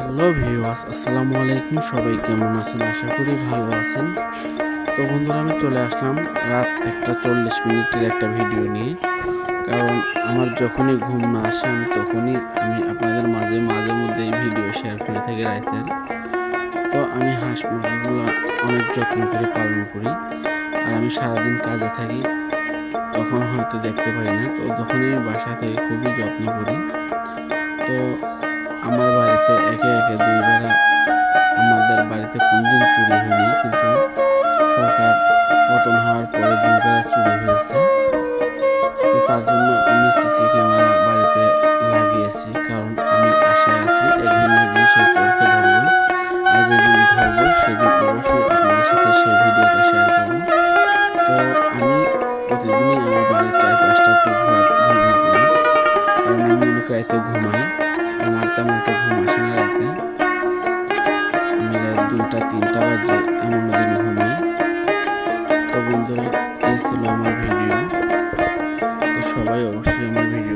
Hello viewers, আসসালামু আলাইকুম। সবাই কেমন আছেন? আশা করি ভালো আছেন। তো বন্ধুরা, আমি চলে আসলাম রাত একটা চল্লিশ মিনিটের একটা ভিডিও নিয়ে। কারণ আমার যখনই ঘুম না আসে, আমি তখনই আমি আপনাদের মাঝে মাঝে মধ্যে এই ভিডিও শেয়ার করে থাকি রাতের তো আমি হাঁস মুরগিগুলো অনেক যত্ন করে পালন করি। আর আমি সারাদিন কাজে থাকি। তখন হয়তো দেখতে পাই না। তো তখনই বাসা থেকে খুবই যত্ন করি। তো আমার বাড়িতে একে একে দুই বেড়া আমাদের বাড়িতে কোনদিন চুরি হয়নি, কিন্তু সরকার পতন হওয়ার পরে দুই বেড়া চুরি হয়েছে। তো তার জন্য আমি সিসি ক্যামেরা বাড়িতে লাগিয়েছি, কারণ আমি আশায় আছি একদিন একদিন সেই চোরকে ধরবো আর যেদিন ধরবো, সেদিন অবশ্যই আপনাদের সাথে সেই ভিডিওটা শেয়ার করব। তো আমি প্রতিদিনই আমার বাড়ির চারপাশটা একটু ঘোরাঘুরি করি, কারণ আমি মনে রাতে ঘুমাই আমার তেমন একটা ঘুম আসে না রাতে। আমি রাত দুটা, তিনটা বাজে এমন দিন ঘুমাই। তো বন্ধুরা, এই ছিল আমার ভিডিও। তো সবাই অবশ্যই আমার ভিডিওটা